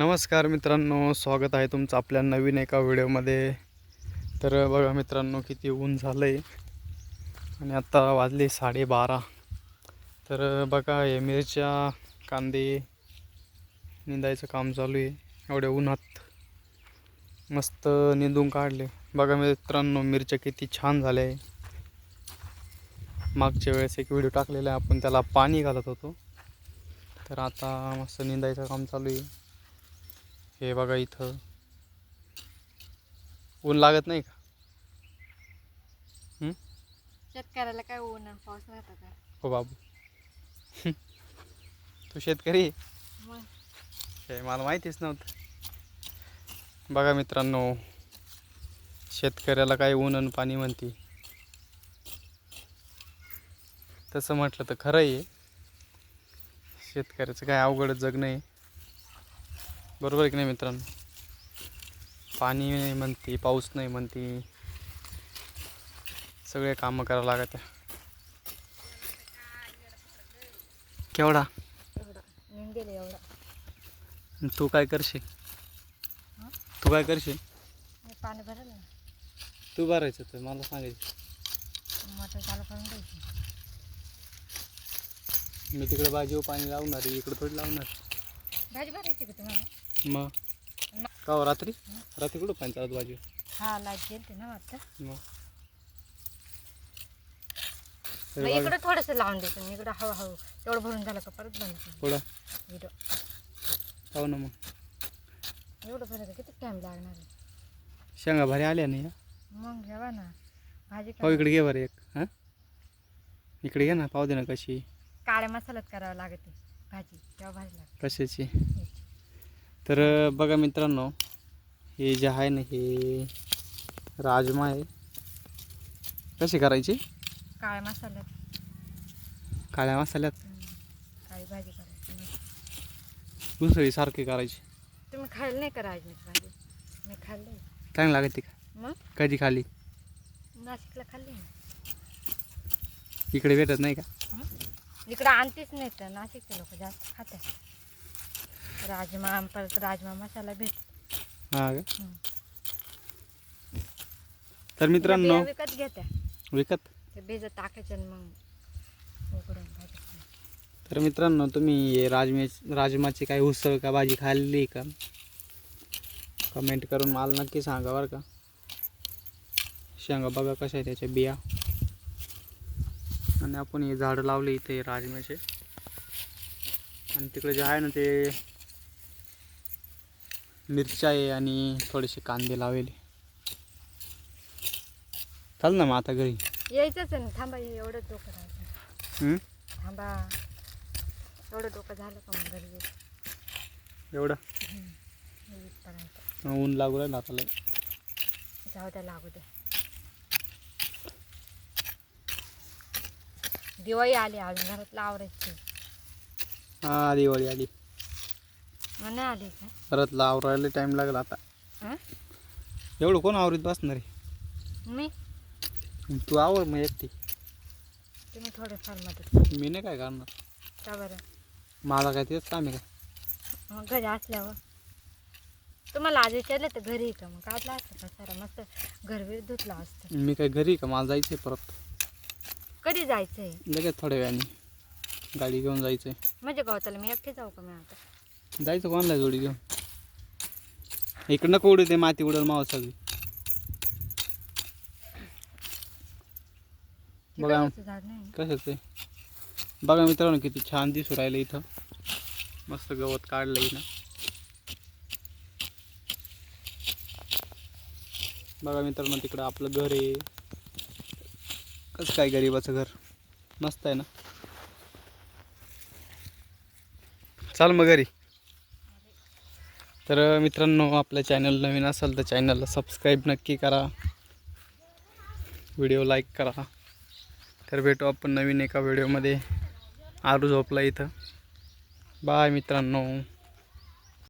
नमस्कार मित्रांनो स्वागत आहे तुमचं आपल्या नवीन एका व्हिडिओमध्ये. तर बघा मित्रांनो किती ऊन झालं आहे आणि आत्ता वाजले साडेबारा. तर बघा हे मिरच्या कांदे निंदायचं काम चालू आहे. एवढ्या उन्हात मस्त निंदून काढले. बघा मित्रांनो मिरच्या किती छान झाल्या आहे मागच्या वेळेस एक व्हिडिओ टाकलेला आहे आपण त्याला पाणी घालत होतो. तर आता मस्त निंदायचं काम चालू आहे. हे बघा इथं. ऊन लागत नाही का? शेतकऱ्याला काय ऊन आणि पाऊस राहता का? हो बाबू. तू शेतकरी? आहे? मग? हे मला माहितीच नव्हतं. बघा मित्रांनो शेतकऱ्याला काय ऊन आणि पाणी म्हणते. तसं म्हटलं तर खरं आहे. शेतकऱ्याचं काय अवघड जगणं आहे बरोबर आहे की नाही मित्रांनो? पाणी नाही म्हणते पाऊस नाही म्हणते. सगळे कामं करावं लागत केवढा? तू काय करशील? तू काय करशील? पाणी तू भरायचं तर मला सांगायचं मोटर चालू करून द्यायची मी तिकडे बाजीवर पाणी लावणार आहे इकडे थोडी लावणार भाजी भरायची का तुम्हाला? मग? का हो, रात्री? रात्री कुठं पाणी चालत बाजीवर हा लाइट गेलते ना वाटतं. मग? मग तरी बघा, इकडं थोडंसं लावून द्यायचं मी इकडं हळूहळू. तेवढं भरून झालं का परत बंद करू पुढं? व्हिडिओ हो ना मग. एवढं भरायचं किती टाईम लागणार आहे? शेंगा भारी आल्या नाही हा? मग घ्यावा ना. भाजी हो करा. इकडे घे बरं एक हां? इकडे घे ना पाहू दे ना कशी. काळ्या मसाल्यात करावं लागते भाजी तेव्हा भाजी लागते. कशाची. तर बघा मित्रांनो हे जे आहे ना हे राजमा आहे. कशी करायची? काळ्या मसाल्यात. काळ्या मसाल्यात? हम्म. काळी भाजी करायची. दुसरी सारखी करायची. तुम्ही खायला नाही का राजनीत भाजी? मी खाल्ली. चांगली लागते का? मग? कधी खाली नाशिकला खाल्ली ना. इकडे भेटत नाही का? इकडं आणतेच नाही तर नाशिकचे लोक जास्त खातात. राजमा परत राजमा मसाला भेट. हां का? तर मित्रांनो बिया विकत घेत्या विकत? ते बेज टाकायचे आणि मग उकडून भाजी तर मित्रांनो तुम्ही हे राजमे राजमाची काही उसळ का भाजी खाल्ली का? कमेंट करून मला नक्की सांगा बरं का. शेंगा बघा कशा आहे त्याच्या बिया. आणि आपण हे झाडं लावले इथे राजम्याचे. आणि तिकडे जे आहे ना ते मिरच्या आहे आणि थोडेसे कांदे लावले. चाल ना मग आता घरी. यायचंच आहे ना. थांबा हे एवढं डोकं राहायचं? थांबा. एवढं डोकं झालं का मग घरी. एवढं? मी इथपर्यंत. ऊन लागू राहिलं आता लय. जाऊ द्या लागू द्या. दिवाळी आली अजून घरातलं आवरायची. हा दिवाळी आली. मग नाही आली का? परत आवरायला टाईम लागला आता. हं? एवढं कोण आवरीत बसणार आहे? मी? तू आवर मग एकटी. तुम्ही थोडेफार मदत मी नाही काय करणार. का बरं? मला काय तेच काम आहे का? मग घरी असल्यावर? तुम्हाला आज विचारलं तर घरी आहे का मग काढला असतं का? सारा मस्त घरवीर धुतला असतं. मी काय घरी आहे का? मला जायचं आहे परत. कधी जायचं आहे लगेच थोड्या वेळाने. गाडी घेऊन जायचं आहे म्हणजे गवताला मी एकटे जाऊ का मी आता? जायचं कोणला जोडी घेऊन? इकडं नको उडू ते माती उडल माव सगळी. बघा. कशाच आहे. बघा मित्रांनो किती छान दिसू राहिलं इथं. मस्त गवत काढलंय ना बघा मित्रांनो तिकडं आपलं घर आहे. कसं काय गरीबाचं घर? मस्त आहे ना? चाल मग घरी. तर मित्रांनो आपल्या चॅनल नवीन असेल तर चॅनलला सबस्क्राईब नक्की करा. व्हिडिओ लाईक करा. तर भेटू आपण नवीन एका व्हिडिओमध्ये आरू झोपला इथं. बाय मित्रांनो.